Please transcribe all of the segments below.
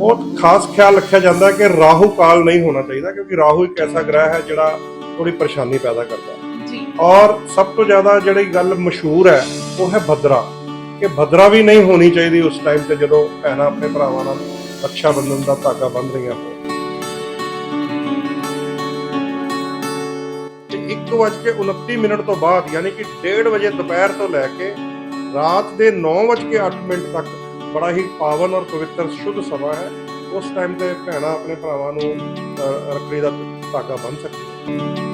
ਬਹੁਤ ਖਾਸ ਖਿਆਲ ਰੱਖਿਆ ਜਾਂਦਾ ਹੈ ਕਿ ਰਾਹੂ ਕਾਲ ਨਹੀਂ ਹੋਣਾ ਚਾਹੀਦਾ ਕਿਉਂਕਿ ਰਾਹੂ ਇੱਕ ਐਸਾ ਗ੍ਰਹਿ ਹੈ ਜਿਹੜਾ ਥੋੜੀ ਪਰੇਸ਼ਾਨੀ ਪੈਦਾ ਕਰਦਾ ਹੈ। ਜੀ। ਔਰ ਸਭ ਤੋਂ ਜ਼ਿਆਦਾ ਜਿਹੜੀ ਗੱਲ ਮਸ਼ਹੂਰ ਹੈ ਉਹ ਹੈ ਭਦਰਾ। ਕਿ ਭਦਰਾ ਵੀ ਨਹੀਂ ਹੋਣੀ ਚਾਹੀਦੀ ਉਸ ਟਾਈਮ ਤੇ ਜਦੋਂ ਭੈਣਾਂ ਆਪਣੇ ਭਰਾਵਾਂ ਨਾਲ ਰੱਖਿਆ ਬੰਧਨ ਦਾ ਧਾਗਾ ਬੰਨ੍ਹ ਰਹੀਆਂ ਹੋਣ। ਤੇ 1:29 ਮਿੰਟ ਤੋਂ ਬਾਅਦ ਯਾਨੀ ਕਿ 1:30 ਵਜੇ ਦੁਪਹਿਰ ਤੋਂ ਲੈ ਕੇ ਰਾਤ ਦੇ 9:08 ਮਿੰਟ ਤੱਕ ਬੜਾ ਹੀ ਪਾਵਨ ਔਰ ਪਵਿੱਤਰ ਸ਼ੁੱਧ ਸਮਾਂ ਹੈ। ਉਸ ਟਾਈਮ ਤੇ ਭੈਣਾਂ ਆਪਣੇ ਭਰਾਵਾਂ ਨੂੰ ਰੱਖੜੀ ਦਾ ਧਾਗਾ ਬੰਨ੍ਹ ਸਕਦੀਆਂ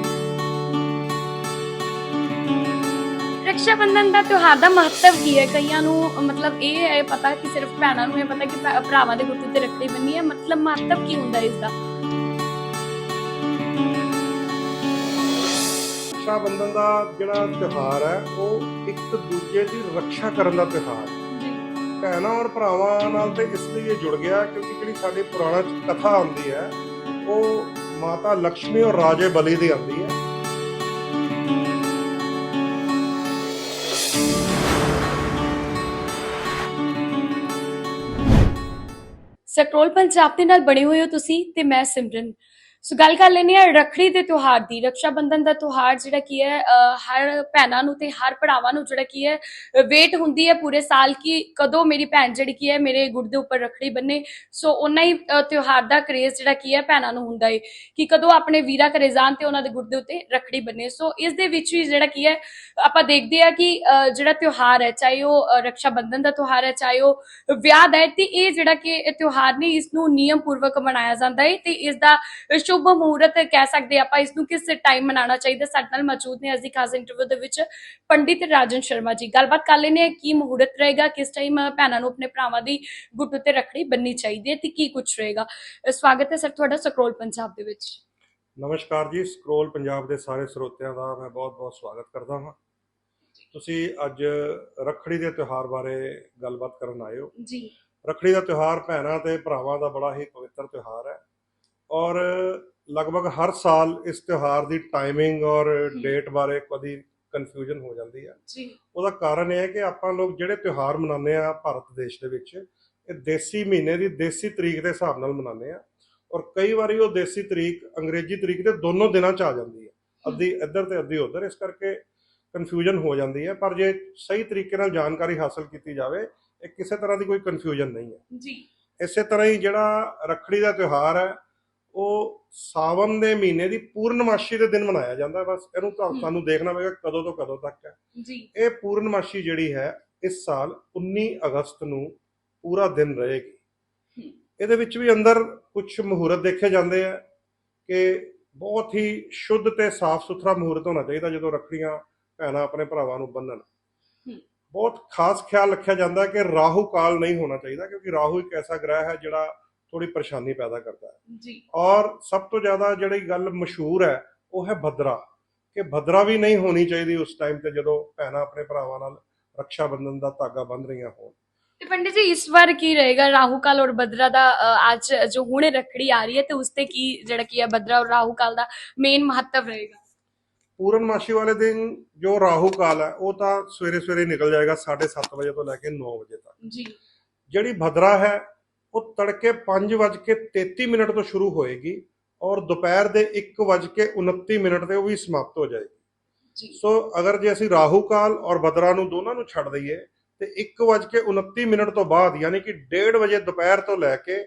ਰੱਖਿਆ ਬੰਧਨ ਦਾ ਤਿਉਹਾਰ ਦਾ ਮਹੱਤਵ ਕੀ ਹੈ? ਕਈਆਂ ਨੂੰ ਮਤਲਬ ਇਹ ਹੈ ਪਤਾ ਕਿ ਸਿਰਫ ਭੈਣਾਂ ਨੂੰ ਇਹ ਪਤਾ ਕਿ ਭਰਾਵਾਂ ਦੇ ਗੁੱਟ ਤੇ ਰੱਖੜੀ ਬੰਨੀ ਹੈ। ਮਤਲਬ ਮਹੱਤਵ ਕੀ ਹੁੰਦਾ ਇਸ ਦਾ? ਰੱਖਿਆ ਬੰਧਨ ਦਾ ਜਿਹੜਾ ਤਿਉਹਾਰ ਹੈ ਉਹ ਇੱਕ ਦੂਜੇ ਦੀ ਰੱਖਿਆ ਕਰਨ ਦਾ ਤਿਉਹਾਰ ਹੈ। ਭੈਣਾਂ ਔਰ ਭਰਾਵਾਂ ਨਾਲ ਤੇ ਇਸ ਲਈ ਇਹ ਜੁੜ ਗਿਆ ਕਿਉਂਕਿ ਜਿਹੜੀ ਸਾਡੇ ਪੁਰਾਣਾ ਕਥਾ ਆਉਂਦੀ ਹੈ, ਉਹ ਮਾਤਾ ਲక్ష్ਮੀ ਔਰ ਰਾਜੇ ਬਲੀ ਦੀ ਆਉਂਦੀ ਹੈ। ਸਕਰੋਲ ਪੰਜਾਬ ਦੇ ਨਾਲ ਬਣੇ ਹੋਏ ਹੋ ਤੁਸੀਂ ਤੇ ਮੈਂ ਸਿਮਰਨ। ਸੋ ਗੱਲ ਕਰ ਲੈਂਦੇ ਹਾਂ ਰੱਖੜੀ ਦੇ ਤਿਉਹਾਰ ਦੀ ਰਕਸ਼ਾ ਬੰਧਨ ਦਾ ਤਿਉਹਾਰ ਜਿਹੜਾ ਕੀ ਹੈ ਹਰ ਭੈਣਾਂ ਨੂੰ ਤੇ ਹਰ ਭਰਾਵਾਂ ਨੂੰ ਜਿਹੜਾ ਕੀ ਹੈ, ਵੇਟ ਹੁੰਦੀ ਹੈ ਪੂਰੇ ਸਾਲ ਕੀ ਕਦੋਂ ਮੇਰੀ ਭੈਣ ਜਿਹੜੀ ਕੀ ਹੈ ਮੇਰੇ ਗੁੱਟ ਦੇ ਉੱਪਰ ਰੱਖੜੀ ਬੰਨੇ। ਸੋ ਉਹਨਾਂ ਹੀ ਤਿਉਹਾਰ ਦਾ ਕਰੇਜ਼ ਜਿਹੜਾ ਕੀ ਹੈ ਭੈਣਾਂ ਨੂੰ ਹੁੰਦਾ ਹੈ ਕਿ ਕਦੋਂ ਆਪਣੇ ਵੀਰਾ ਘਰੇ ਜਾਣ ਤੇ ਉਹਨਾਂ ਦੇ ਗੁੜ ਦੇ ਉੱਤੇ ਰੱਖੜੀ ਬੰਨੇ। ਸੋ ਇਸ ਦੇ ਵਿੱਚ ਵੀ ਜਿਹੜਾ ਕੀ ਹੈ, ਆਪਾਂ ਦੇਖਦੇ ਆ ਕਿ ਜਿਹੜਾ ਤਿਉਹਾਰ ਹੈ, ਚਾਹੇ ਉਹ ਰਕਸ਼ਾ ਬੰਧਨ ਦਾ ਤਿਉਹਾਰ ਹੈ, ਚਾਹੇ ਉਹ ਵਿਆਹ ਦਾ ਹੈ, ਤੇ ਇਹ ਜਿਹੜਾ ਕਿ ਤਿਉਹਾਰ ਨੇ, ਇਸ ਨੂੰ ਨਿਯਮ ਪੂਰਵਕ ਮਨਾਇਆ ਜਾਂਦਾ ਹੈ ਤੇ ਇਸ ਦਾ ਸ਼ੁਭ ਮਹੂਰਤ ਕਹਿ ਸਕਦੇ ਆਪਾਂ ਇਸ ਨੂੰ ਕਿਸ ਟਾਈਮ ਮਨਾਉਣਾ ਚਾਹੀਦਾ ਸਾਡੇ ਨਾਲ ਮੌਜੂਦ ਨੇ ਅੱਜ ਦੀ ਖਾਸ ਇੰਟਰਵਿਊ ਦੇ ਵਿੱਚ ਪੰਡਿਤ ਰਾਜਨ ਸ਼ਰਮਾ ਜੀ। ਗੱਲਬਾਤ ਕਰ ਲੈਨੇ ਆ ਕੀ ਮਹੂਰਤ ਰਹੇਗਾ ਕਿਸ ਟਾਈਮ ਭੈਣਾਂ ਨੂੰ ਆਪਣੇ ਭਰਾਵਾਂ ਦੀ ਗੁੱਟ ਉੱਤੇ ਰੱਖੜੀ ਬੰਨੀ ਚਾਹੀਦੀ ਹੈ ਤੇ ਕੀ ਕੁਝ ਰਹੇਗਾ। ਸਵਾਗਤ ਹੈ ਸਰ ਤੁਹਾਡਾ ਸਕਰੋਲ ਪੰਜਾਬ ਦੇ ਵਿੱਚ। ਨਮਸਕਾਰ ਜੀ ਸਕਰੋਲ ਪੰਜਾਬ ਦੇ ਸਾਰੇ ਸਰੋਤਿਆਂ ਦਾ ਮੈਂ ਬਹੁਤ-ਬਹੁਤ ਸਵਾਗਤ ਕਰਦਾ ਹਾਂ। ਤੁਸੀਂ ਅੱਜ ਰੱਖੜੀ ਦੇ ਤਿਉਹਾਰ ਬਾਰੇ ਗੱਲਬਾਤ ਕਰਨ ਆਏ ਹੋ। ਜੀ। ਰੱਖੜੀ ਦਾ ਤਿਉਹਾਰ ਭੈਣਾਂ ਤੇ ਭਰਾਵਾਂ ਦਾ ਬੜਾ ਹੀ ਪਵਿੱਤਰ ਤਿਉਹਾਰ ਹੈ। ਔਰ ਲਗਭਗ ਹਰ ਸਾਲ ਇਸ ਤਿਉਹਾਰ ਦੀ ਟਾਈਮਿੰਗ ਔਰ ਡੇਟ ਬਾਰੇ ਕਦੀ ਕਨਫਿਊਜ਼ਨ ਹੋ ਜਾਂਦੀ ਹੈ ਜੀ। ਉਹਦਾ ਕਾਰਨ ਇਹ ਹੈ ਕਿ ਆਪਾਂ ਲੋਕ ਜਿਹੜੇ ਤਿਉਹਾਰ ਮਨਾਉਂਦੇ ਆ ਭਾਰਤ ਦੇਸ਼ ਦੇ ਵਿੱਚ ਇਹ ਦੇਸੀ ਮਹੀਨੇ ਦੀ ਦੇਸੀ ਤਰੀਕ ਦੇ ਹਿਸਾਬ ਨਾਲ ਮਨਾਉਂਦੇ ਆ। ਔਰ ਕਈ ਵਾਰੀ ਉਹ ਦੇਸੀ ਤਰੀਕ ਅੰਗਰੇਜ਼ੀ ਤਰੀਕ ਦੇ ਦੋਨੋਂ ਦਿਨਾਂ 'ਚ ਆ ਜਾਂਦੀ ਹੈ। ਅੱਧੀ ਇੱਧਰ ਤੇ ਅੱਧੀ ਉੱਧਰ ਇਸ ਕਰਕੇ ਕਨਫਿਊਜ਼ਨ ਹੋ ਜਾਂਦੀ ਹੈ ਪਰ ਜੇ ਸਹੀ ਤਰੀਕੇ ਨਾਲ ਜਾਣਕਾਰੀ ਹਾਸਲ ਕੀਤੀ ਜਾਵੇ ਇਹ ਕਿਸੇ ਤਰ੍ਹਾਂ ਦੀ ਕੋਈ ਕਨਫਿਊਜ਼ਨ ਨਹੀਂ ਹੈ ਜੀ। ਇਸੇ ਤਰ੍ਹਾਂ ਹੀ ਜਿਹੜਾ ਰੱਖੜੀ ਦਾ ਤਿਉਹਾਰ ਹੈ ਉਹ ਸਾਵਨ ਦੇ ਮਹੀਨੇ ਦੀ ਪੂਰਨਮਾਸ਼ੀ ਦੇ ਦਿਨ ਮਨਾਇਆ ਜਾਂਦਾ ਬਸ ਇਹਨੂੰ ਤਾਂ ਹਮ। ਸਾਨੂੰ ਦੇਖਣਾ ਪਵੇਗਾ ਕਦੋਂ ਤੋਂ ਕਦੋਂ ਤੱਕ ਹੈ ਜੀ ਇਹ ਪੂਰਨਮਾਸ਼ੀ ਜਿਹੜੀ ਹੈ ਇਸ ਸਾਲ 19 ਅਗਸਤ ਨੂੰ ਪੂਰਾ ਦਿਨ ਰਹੇਗੀ। ਇਹਦੇ ਵਿੱਚ ਵੀ ਅੰਦਰ ਕੁਝ ਮਹੂਰਤ ਦੇਖੇ ਜਾਂਦੇ ਆ ਕਿ ਬਹੁਤ ਹੀ ਸ਼ੁੱਧ ਤੇ ਸਾਫ਼ ਸੁਥਰਾ ਮਹੂਰਤ ਹੋਣਾ ਚਾਹੀਦਾ ਜਦੋਂ ਰੱਖੜੀਆਂ ਭੈਣਾਂ ਆਪਣੇ ਭਰਾਵਾਂ ਨੂੰ ਬੰਨਣ। ਬਹੁਤ ਖਾਸ ਖਿਆਲ ਰੱਖਿਆ ਜਾਂਦਾ ਕਿ ਰਾਹੂ ਕਾਲ ਨਹੀਂ ਹੋਣਾ ਚਾਹੀਦਾ ਕਿਉਂਕਿ ਰਾਹੂ ਇੱਕ ਐਸਾ ਗ੍ਰਹਿ ਹੈ ਜਿਹੜਾ ਥੋੜੀ ਪਰੇਸ਼ਾਨੀ ਪੈਦਾ ਕਰਦਾ ਹੈ। ਜੀ। ਔਰ ਸਭ ਤੋਂ ਜ਼ਿਆਦਾ ਜਿਹੜੀ ਗੱਲ ਮਸ਼ਹੂਰ ਹੈ ਉਹ ਹੈ ਭਦਰਾ। ਕਿ ਭਦਰਾ ਵੀ ਨਹੀਂ ਹੋਣੀ ਚਾਹੀਦੀ ਉਸ ਟਾਈਮ ਤੇ ਜਦੋਂ ਭੈਣਾਂ ਆਪਣੇ ਭਰਾਵਾਂ ਨਾਲ ਰੱਖਿਆ ਬੰਧਨ ਦਾ ਧਾਗਾ ਬੰਨ੍ਹ ਰਹੀਆਂ ਹੋਣ। ਤੇ ਪੰਡਿਤ ਜੀ ਇਸ ਵਾਰ ਕੀ ਰਹੇਗਾ? ਰਾਹੂ ਕਾਲ ਔਰ ਬਦਰਾ ਦਾ ਅੱਜ ਜੋ ਹੁਣੇ ਰੱਖੜੀ ਆ ਰਹੀ ਹੈ ਤੇ ਉਸ ਤੇ ਕੀ ਜਿਹੜਾ ਕੀ ਹੈ ਬਦਰਾ ਔਰ ਰਾਹੂ ਕਾਲ ਦਾ ਮੇਨ ਮਹੱਤਵ ਰਹੇਗਾ? ਪੂਰਨਮਾਸ਼ੀ ਵਾਲੇ ਦਿਨ ਜੋ ਰਾਹੂ ਕਾਲ ਹੈ ਉਹ ਤਾਂ ਸਵੇਰੇ ਸਵੇਰੇ ਨਿਕਲ ਜਾਏਗਾ 7:30 ਵਜੇ ਤੋਂ ਲੈ ਕੇ 9 ਵਜੇ ਤੱਕ। ਜੀ। ਜਿਹੜੀ ਭਦਰਾ ਹੈ ਉਹ ਤੜਕੇ 5:33 ਮਿੰਟ ਤੋਂ ਸ਼ੁਰੂ ਹੋਏਗੀ ਔਰ ਦੁਪਹਿਰ ਦੇ 1:29 ਮਿੰਟ ਤੇ ਉਹ ਵੀ ਸਮਾਪਤ ਹੋ ਜਾਏਗੀ। ਸੋ ਅਗਰ ਜੇ ਅਸੀਂ ਰਾਹੂ ਕਾਲ ਔਰ ਬਦਰਾ ਨੂੰ ਦੋਨਾਂ ਨੂੰ ਛੱਡ ਦਈਏ ਤੇ 1:29 ਮਿੰਟ ਤੋਂ ਬਾਅਦ ਯਾਨੀ ਕਿ 1:30 ਵਜੇ ਦੁਪਹਿਰ ਤੋਂ ਲੈ ਕੇ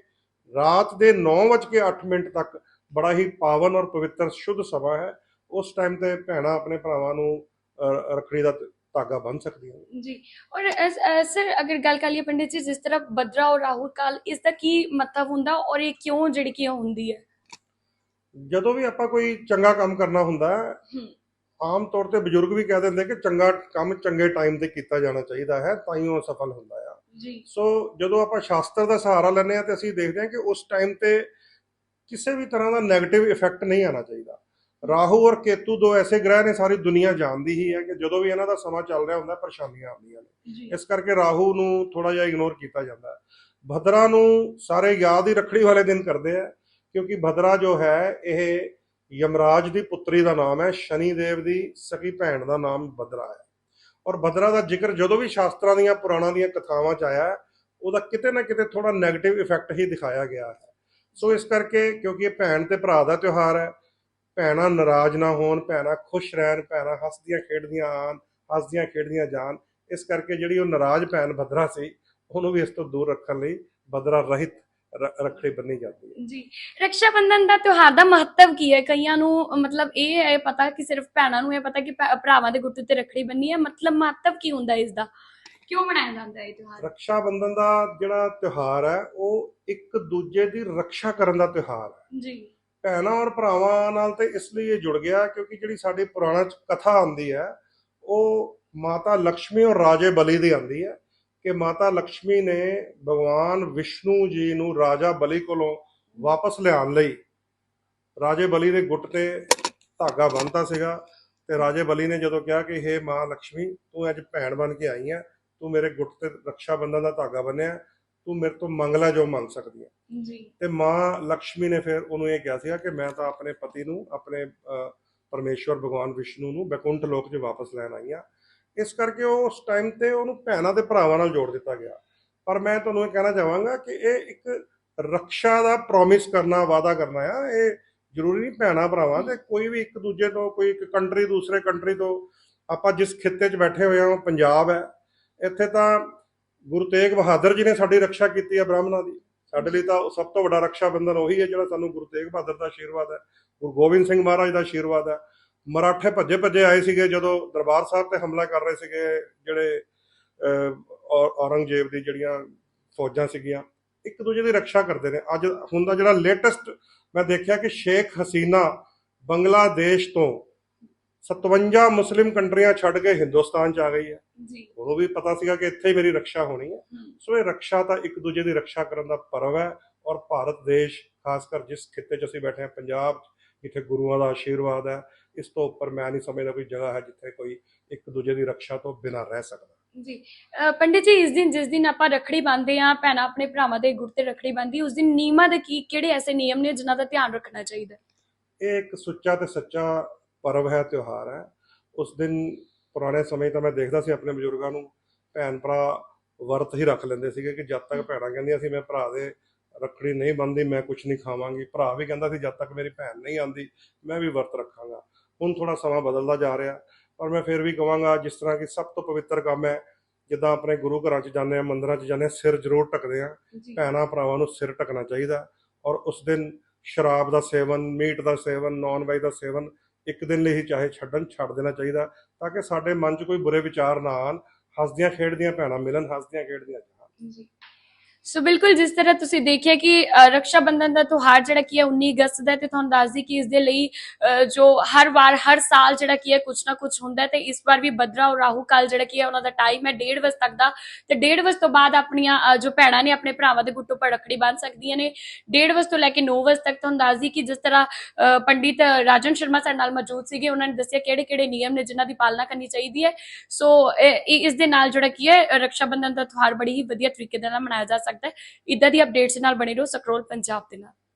ਰਾਤ ਦੇ 9:08 ਮਿੰਟ ਤੱਕ ਬੜਾ ਹੀ ਪਾਵਨ ਔਰ ਪਵਿੱਤਰ ਸ਼ੁੱਧ ਸਮਾਂ ਹੈ। ਉਸ ਟਾਈਮ ਤੇ ਭੈਣਾਂ ਆਪਣੇ ਭਰਾਵਾਂ ਨੂੰ ਰੱਖੜੀ ਦਾ ਧਾਗਾ ਬੰਨ੍ਹ ਸਕਦੀਆਂ ਨੇ। ਜੀ। ਔਰ ਸਰ ਅਗਰ ਗੱਲ ਕਰ ਲਈਏ ਪੰਡਿਤ ਜੀ ਜਿਸ ਤਰ੍ਹਾਂ ਬਦਰਾ ਔਰ ਰਾਹੂ ਕਾਲ ਇਸ ਦਾ ਕੀ ਮਤਲਬ ਹੁੰਦਾ ਔਰ ਇਹ ਕਿਉਂ ਜਿਹੜੀ ਕੀ ਹੁੰਦੀ ਹੈ? ਜਦੋਂ ਵੀ ਆਪਾਂ ਕੋਈ ਚੰਗਾ ਕੰਮ ਕਰਨਾ ਹੁੰਦਾ ਆਮ ਤੌਰ ਤੇ ਬਜ਼ੁਰਗ ਵੀ ਕਹਿ ਦਿੰਦੇ ਕਿ ਚੰਗਾ ਕੰਮ ਚੰਗੇ ਟਾਈਮ ਤੇ ਕੀਤਾ ਜਾਣਾ ਚਾਹੀਦਾ ਹੈ ਤਾਂ ਹੀ ਉਹ ਸਫਲ ਹੁੰਦਾ ਆ। ਜੀ। ਸੋ ਜਦੋਂ ਆਪਾਂ ਸ਼ਾਸਤਰ ਦਾ ਸਹਾਰਾ ਲੈਂਦੇ ਆ ਤੇ ਅਸੀਂ ਦੇਖਦੇ ਹਾਂ ਕਿ ਉਸ ਟਾਈਮ ਤੇ ਕਿਸੇ ਵੀ ਤਰ੍ਹਾਂ ਦਾ 네ਗੇਟਿਵ ਇਫੈਕਟ ਨਹੀਂ ਆਣਾ ਚਾਹੀਦਾ। ਰਾਹੂ ਔਰ ਕੇਤੂ ਦੋ ਐਸੇ ਗ੍ਰਹਿ ਨੇ ਸਾਰੀ ਦੁਨੀਆ ਜਾਣਦੀ ਹੀ ਹੈ ਕਿ ਜਦੋਂ ਵੀ ਇਹਨਾਂ ਦਾ ਸਮਾਂ ਚੱਲ ਰਿਹਾ ਹੁੰਦਾ ਪਰੇਸ਼ਾਨੀਆਂ ਆਉਂਦੀਆਂ ਨੇ। ਇਸ ਕਰਕੇ ਰਾਹੂ ਨੂੰ ਥੋੜਾ ਜਿਹਾ ਇਗਨੋਰ ਕੀਤਾ ਜਾਂਦਾ ਹੈ। ਭਦਰਾ ਨੂੰ ਸਾਰੇ ਯਾਦ ਹੀ ਰੱਖੜੀ ਵਾਲੇ ਦਿਨ ਕਰਦੇ ਆ ਕਿਉਂਕਿ ਭਦਰਾ ਜੋ ਹੈ ਇਹ ਯਮਰਾਜ ਦੀ ਪੁੱਤਰੀ ਦਾ ਨਾਮ ਹੈ ਸ਼ਨੀ ਦੇਵ ਦੀ ਸਕੀ ਭੈਣ ਦਾ ਨਾਮ ਭਦਰਾ ਹੈ। ਔਰ ਭਦਰਾ ਦਾ ਜ਼ਿਕਰ ਜਦੋਂ ਵੀ ਸ਼ਾਸਤਰਾਂ ਦੀਆਂ ਪੁਰਾਣਾਂ ਦੀਆਂ ਕਥਾਵਾਂ 'ਚ ਆਇਆ ਉਹਦਾ ਕਿਤੇ ਨਾ ਕਿਤੇ ਥੋੜਾ 네ਗੇਟਿਵ ਇਫੈਕਟ ਹੀ ਦਿਖਾਇਆ ਗਿਆ ਹੈ। ਸੋ ਇਸ ਕਰਕੇ ਕਿਉਂਕਿ ਇਹ ਭੈਣ ਤੇ ਭਰਾ ਦਾ ਤਿਉਹਾਰ ਹੈ ਭੈਣਾਂ ਨਾਰਾਜ਼ ਨਾ ਹੋਣ ਭੈਣਾਂ ਖੁਸ਼ ਰਹਿਣ ਭੈਣਾਂ ਹੱਸਦੀਆਂ ਖੇਡਦੀਆਂ ਆਣ ਹੱਸਦੀਆਂ ਖੇਡਦੀਆਂ ਜਾਣ। ਇਸ ਕਰਕੇ ਜਿਹੜੀ ਉਹ ਨਾਰਾਜ਼ ਭੈਣ ਭਦਰਾ ਸੀ ਉਹਨੂੰ ਵੀ ਇਸ ਤੋਂ ਦੂਰ ਰੱਖਣ ਲਈ ਭਦਰਾ ਰਹਿਤ ਰੱਖੜੀ ਬੰਨੀ ਜਾਂਦੀ ਹੈ। ਜੀ। ਰੱਖਿਆ ਬੰਧਨ ਦਾ ਤਿਉਹਾਰ ਦਾ ਮਹੱਤਵ ਕੀ ਹੈ? ਕਈਆਂ ਨੂੰ ਮਤਲਬ ਇਹ ਹੈ ਪਤਾ ਕਿ ਸਿਰਫ ਭੈਣਾਂ ਨੂੰ ਇਹ ਪਤਾ ਕਿ ਭਰਾਵਾਂ ਦੇ ਗੁੱਟ ਤੇ ਰੱਖੜੀ ਬੰਨੀ ਹੈ। ਮਤਲਬ ਮਹੱਤਵ ਕੀ ਹੁੰਦਾ ਇਸ ਦਾ? ਕਿਉਂ ਮਨਾਇਆ ਜਾਂਦਾ ਹੈ ਇਹ ਤਿਉਹਾਰ? ਰੱਖਿਆ ਬੰਧਨ ਦਾ ਜਿਹੜਾ ਤਿਉਹਾਰ ਹੈ ਉਹ ਇੱਕ ਦੂਜੇ ਦੀ ਰੱਖਿਆ ਕਰਨ ਦਾ ਤਿਉਹਾਰ ਹੈ। ਜੀ। ਭੈਣਾਂ ਔਰ ਭਰਾਵਾਂ ਨਾਲ ਤੇ ਇਸ ਲਈ ਇਹ ਜੁੜ ਗਿਆ ਕਿਉਂਕਿ ਜਿਹੜੀ ਸਾਡੇ ਪੁਰਾਣਾ ਕਥਾ ਆਉਂਦੀ ਹੈ, ਉਹ ਮਾਤਾ ਲక్ష్ਮੀ ਔਰ ਰਾਜੇ ਬਲੀ ਦੀ ਆਉਂਦੀ ਹੈ ਕਿ ਮਾਤਾ ਲక్ష్ਮੀ ਨੇ ਭਗਵਾਨ ਵਿਸ਼ਨੂੰ ਜੀ ਨੂੰ ਰਾਜਾ ਬਲੀ ਕੋਲੋਂ ਵਾਪਸ ਲਿਆਉਣ ਲਈ ਰਾਜੇ ਬਲੀ ਦੇ ਗੁੱਟ ਤੇ ਧਾਗਾ ਬੰਨਤਾ ਸੀਗਾ ਤੇ ਰਾਜੇ ਬਲੀ ਨੇ ਜਦੋਂ ਕਿਹਾ ਕਿ हे ਮਾਂ ਲక్ష్ਮੀ ਤੂੰ ਅੱਜ ਭੈਣ ਬਣ ਕੇ ਆਈ ਹੈ, ਤੂੰ ਮੇਰੇ ਗੁੱਟ ਤੇ ਰੱਖਿਆ ਬੰਧਨ ਦਾ ਧਾਗਾ ਬੰਨਿਆ ਤੂੰ ਮੇਰੇ ਤੋਂ ਮੰਗ ਲੈ ਜੋ ਮੰਗ ਸਕਦੀ ਹੈ। ਜੀ। ਤੇ ਮਾਂ ਲక్ష్ਮੀ ਨੇ ਫਿਰ ਉਹਨੂੰ ਇਹ ਕਿਹਾ ਸੀਗਾ ਕਿ ਮੈਂ ਤਾਂ ਆਪਣੇ ਪਤੀ ਨੂੰ ਆਪਣੇ ਅਹ, ਪਰਮੇਸ਼ਵਰ ਭਗਵਾਨ ਵਿਸ਼ਨੂੰ ਨੂੰ ਬੈਕੁੰਠ ਲੋਕ 'ਚ ਵਾਪਸ ਲੈਣ ਆਈ ਆ ਇਸ ਕਰਕੇ ਉਹ ਉਸ ਟਾਈਮ ਤੇ ਉਹਨੂੰ ਭੈਣਾਂ ਤੇ ਭਰਾਵਾਂ ਨਾਲ ਜੋੜ ਦਿੱਤਾ ਗਿਆ। ਪਰ ਮੈਂ ਤੁਹਾਨੂੰ ਇਹ ਕਹਿਣਾ ਚਾਹਾਂਗਾ ਕਿ ਇਹ ਇੱਕ ਰੱਖਿਆ ਦਾ ਪ੍ਰੋਮਿਸ ਕਰਨਾ ਵਾਅਦਾ ਕਰਨਾ ਆ। ਇਹ ਜ਼ਰੂਰੀ ਨਹੀਂ ਭੈਣਾਂ ਭਰਾਵਾਂ ਤੇ ਕੋਈ ਵੀ ਇੱਕ ਦੂਜੇ ਤੋਂ ਕੋਈ ਇੱਕ ਕੰਟਰੀ ਦੂਸਰੇ ਕੰਟਰੀ ਤੋਂ ਆਪਾਂ ਜਿਸ ਖਿੱਤੇ 'ਚ ਬੈਠੇ ਹੋਏ ਹਾਂ ਉਹ ਪੰਜਾਬ ਹੈ। ਇੱਥੇ ਤਾਂ ਗੁਰੂ ਤੇਗ ਬਹਾਦਰ ਜੀ ਨੇ ਸਾਡੀ ਰੱਖਿਆ ਕੀਤੀ ਹੈ ਬ੍ਰਾਹਮਣਾਂ ਦੀ। ਸਾਡੇ ਲਈ ਤਾਂ ਉਹ ਸਭ ਤੋਂ ਵੱਡਾ ਰੱਖਿਆ ਬੰਧਨ ਉਹੀ ਹੈ ਜਿਹੜਾ ਸਾਨੂੰ ਗੁਰੂ ਤੇਗ ਬਹਾਦਰ ਦਾ ਆਸ਼ੀਰਵਾਦ ਹੈ ਗੁਰੂ ਗੋਬਿੰਦ ਸਿੰਘ ਮਹਾਰਾਜ ਦਾ ਆਸ਼ੀਰਵਾਦ ਹੈ। ਮਰਾਠੇ ਭੱਜੇ ਭੱਜੇ ਆਏ ਸੀਗੇ ਜਦੋਂ ਦਰਬਾਰ ਸਾਹਿਬ ਤੇ ਹਮਲਾ ਕਰ ਰਹੇ ਸੀਗੇ ਜਿਹੜੇ ਅਹ, ਔ- ਔਰੰਗਜ਼ੇਬ ਦੀ ਜਿਹੜੀਆਂ ਫੌਜਾਂ ਸੀਗੀਆਂ ਇੱਕ ਦੂਜੇ ਦੀ ਰੱਖਿਆ ਕਰਦੇ ਨੇ। ਅੱਜ ਹੁਣ ਦਾ ਜਿਹੜਾ ਲੇਟੈਸਟ ਮੈਂ ਦੇਖਿਆ ਕਿ ਸ਼ੇਖ ਹਸੀਨਾ ਬੰਗਲਾਦੇਸ਼ ਤੋਂ 57 ਮੁਸਲਿਮ ਕੰਟਰੀਆਂ ਛੱਡ ਕੇ ਹਿੰਦੁਸਤਾਨ ਚ ਆ ਗਈ ਹੈ। ਜੀ। ਉਹਨੂੰ ਵੀ ਪਤਾ ਸੀਗਾ ਕਿ ਇੱਥੇ ਹੀ ਮੇਰੀ ਰੱਖਿਆ ਹੋਣੀ ਹੈ। ਸੋ ਇਹ ਰੱਖਿਆ ਤਾਂ ਇੱਕ ਦੂਜੇ ਦੀ ਰੱਖਿਆ ਕਰਨ ਦਾ ਪਰਵ ਹੈ ਔਰ ਭਾਰਤ ਦੇਸ਼ ਖਾਸ ਕਰ ਜਿਸ ਖਿੱਤੇ 'ਚ ਅਸੀਂ ਬੈਠੇ ਹਾਂ ਪੰਜਾਬ 'ਚ, ਜਿੱਥੇ ਗੁਰੂਆਂ ਦਾ ਆਸ਼ੀਰਵਾਦ ਹੈ ਇਸ ਤੋਂ ਉੱਪਰ ਮੈਂ ਨਹੀਂ ਸਮਝਦਾ ਕੋਈ ਜਗ੍ਹਾ ਹੈ ਜਿੱਥੇ ਕੋਈ ਇੱਕ ਦੂਜੇ ਦੀ ਰੱਖਿਆ ਤੋਂ ਬਿਨਾਂ ਰਹਿ ਸਕਦਾ। ਜੀ। ਪੰਡਿਤ ਜੀ ਇਸ ਦਿਨ ਜਿਸ ਦਿਨ ਆਪਾਂ ਰੱਖੜੀ ਬੰਨ੍ਹਦੇ ਆ ਭੈਣਾਂ ਆਪਣੇ ਭਰਾਵਾਂ ਦੇ ਗੁੱਟ ਤੇ ਰੱਖੜੀ ਬੰਨ੍ਹਦੀ ਉਸ ਦਿਨ ਨਿਯਮਾਂ ਦੇ ਕੀ ਕਿਹੜੇ ਐਸੇ ਨਿਯਮ ਨੇ ਜਿਨ੍ਹਾਂ ਦਾ ਧਿਆਨ ਰੱਖਣਾ ਚਾਹੀਦਾ? ਇਹ ਇੱਕ ਸੁੱਚਾ ਤੇ ਸੱਚਾ ਪਰਵ ਹੈ ਤਿਉਹਾਰ ਹੈ। ਉਸ ਦਿਨ ਪੁਰਾਣੇ ਸਮੇਂ ਤਾਂ ਮੈਂ ਦੇਖਦਾ ਸੀ ਆਪਣੇ ਬਜ਼ੁਰਗਾਂ ਨੂੰ ਭੈਣ ਭਰਾ ਵਰਤ ਹੀ ਰੱਖ ਲੈਂਦੇ ਸੀਗੇ ਕਿ ਜਦ ਤੱਕ ਭੈਣਾਂ ਕਹਿੰਦੀਆਂ ਸੀ ਮੈਂ ਭਰਾ ਦੇ ਰੱਖੜੀ ਨਹੀਂ ਬੰਨਦੀ ਮੈਂ ਕੁਝ ਨਹੀਂ ਖਾਵਾਂਗੀ। ਭਰਾ ਵੀ ਕਹਿੰਦਾ ਸੀ ਜਦ ਤੱਕ ਮੇਰੀ ਭੈਣ ਨਹੀਂ ਆਂਦੀ ਮੈਂ ਵੀ ਵਰਤ ਰੱਖਾਂਗਾ। ਹੁਣ ਥੋੜਾ ਸਮਾਂ ਬਦਲਦਾ ਜਾ ਰਿਹਾ ਪਰ ਮੈਂ ਫਿਰ ਵੀ ਕਹਾਂਗਾ ਜਿਸ ਤਰ੍ਹਾਂ ਕਿ ਸਭ ਤੋਂ ਪਵਿੱਤਰ ਕੰਮ ਹੈ ਜਿੱਦਾਂ ਆਪਣੇ ਗੁਰੂ ਘਰਾਂ 'ਚ ਜਾਂਦੇ ਆ ਮੰਦਿਰਾਂ 'ਚ ਜਾਂਦੇ ਆ ਸਿਰ ਜ਼ਰੂਰ ਢੱਕਦੇ ਆ ਭੈਣਾਂ ਭਰਾਵਾਂ ਨੂੰ ਸਿਰ ਢਕਣਾ ਚਾਹੀਦਾ ਔਰ ਉਸ ਦਿਨ ਸ਼ਰਾਬ ਦਾ ਸੇਵਨ ਮੀਟ ਦਾ ਸੇਵਨ ਨਾਨ ਵੈਜ ਦਾ ਸੇਵਨ ਇੱਕ ਦਿਨ ਲਈ ਹੀ ਚਾਹੇ ਛੱਡਣ, ਛੱਡ ਦੇਣਾ ਚਾਹੀਦਾ ਤਾਂ ਕਿ ਸਾਡੇ ਮਨ 'ਚ ਕੋਈ ਬੁਰੇ ਵਿਚਾਰ ਨਾ ਆਣ ਹੱਸਦੀਆਂ ਖੇਡਦੀਆਂ ਭੈਣਾਂ ਮਿਲਣ, ਹੱਸਦੀਆਂ ਖੇਡਦੀਆਂ ਜਾਣ। ਜੀ। ਸੋ ਬਿਲਕੁਲ ਜਿਸ ਤਰ੍ਹਾਂ ਤੁਸੀਂ ਦੇਖਿਆ ਕਿ ਅ, ਰੱਖਿਆ ਬੰਧਨ ਦਾ ਤਿਉਹਾਰ ਜਿਹੜਾ ਕੀ ਹੈ 19 ਅਗਸਤ ਦਾ ਹੈ ਤੇ ਤੁਹਾਨੂੰ ਦੱਸਦੀ ਕਿ ਇਸ ਦੇ ਲਈ ਜੋ ਹਰ ਵਾਰ ਹਰ ਸਾਲ ਜਿਹੜਾ ਕੀ ਹੈ ਕੁਛ ਨਾ ਕੁਛ ਹੁੰਦਾ ਹੈ ਤੇ ਇਸ ਵਾਰ ਵੀ ਬਦਰਾ ਔਰ ਰਾਹੂ ਕਾਲ ਜਿਹੜਾ ਕੀ ਹੈ ਉਹਨਾਂ ਦਾ ਟਾਈਮ ਹੈ 1:30 ਵਜੇ ਤੱਕ ਦਾ। ਤੇ 1:30 ਵਜੇ ਤੋਂ ਬਾਅਦ ਆਪਣੀਆਂ ਜੋ ਭੈਣਾਂ ਨੇ ਆਪਣੇ ਭਰਾਵਾਂ ਦੇ ਗੁੱਟੋਂ ਪਰ ਰੱਖੜੀ ਬੰਨ ਸਕਦੀਆਂ ਨੇ। 1:30 ਵਜੇ ਤੋਂ ਲੈ ਕੇ 9 ਵਜੇ ਤੱਕ ਤੁਹਾਨੂੰ ਦੱਸਦੀ ਕਿ ਜਿਸ ਤਰ੍ਹਾਂ ਪੰਡਿਤ ਰਾਜਨ ਸ਼ਰਮਾ ਸਾਡੇ ਨਾਲ ਮੌਜੂਦ ਸੀਗੇ ਉਹਨਾਂ ਨੇ ਦੱਸਿਆ ਕਿਹੜੇ ਕਿਹੜੇ ਨਿਯਮ ਨੇ ਜਿਨ੍ਹਾਂ ਦੀ ਪਾਲਣਾ ਕਰਨੀ ਚਾਹੀਦੀ ਹੈ। ਸੋ ਇਹ- ਇਸ ਦੇ ਨਾਲ ਜਿਹੜਾ ਕੀ ਹੈ ਰੱਖਿਆ ਬੰਧਨ ਦਾ ਤਿਉਹਾਰ ਬੜੀ ਹੀ ਵਧੀਆ ਤਰੀਕੇ ਨਾਲ ਮਨਾਇਆ ਜਾ ਸਕਦਾ ਸਕਦਾ ਹੈ। ਇਦਾਂ ਦੀ ਅਪਡੇਟਸ ਨਾਲ ਬਣੇ ਰਹੋ ਸਕਰੋਲ ਪੰਜਾਬ ਦੇ ਨਾਲ।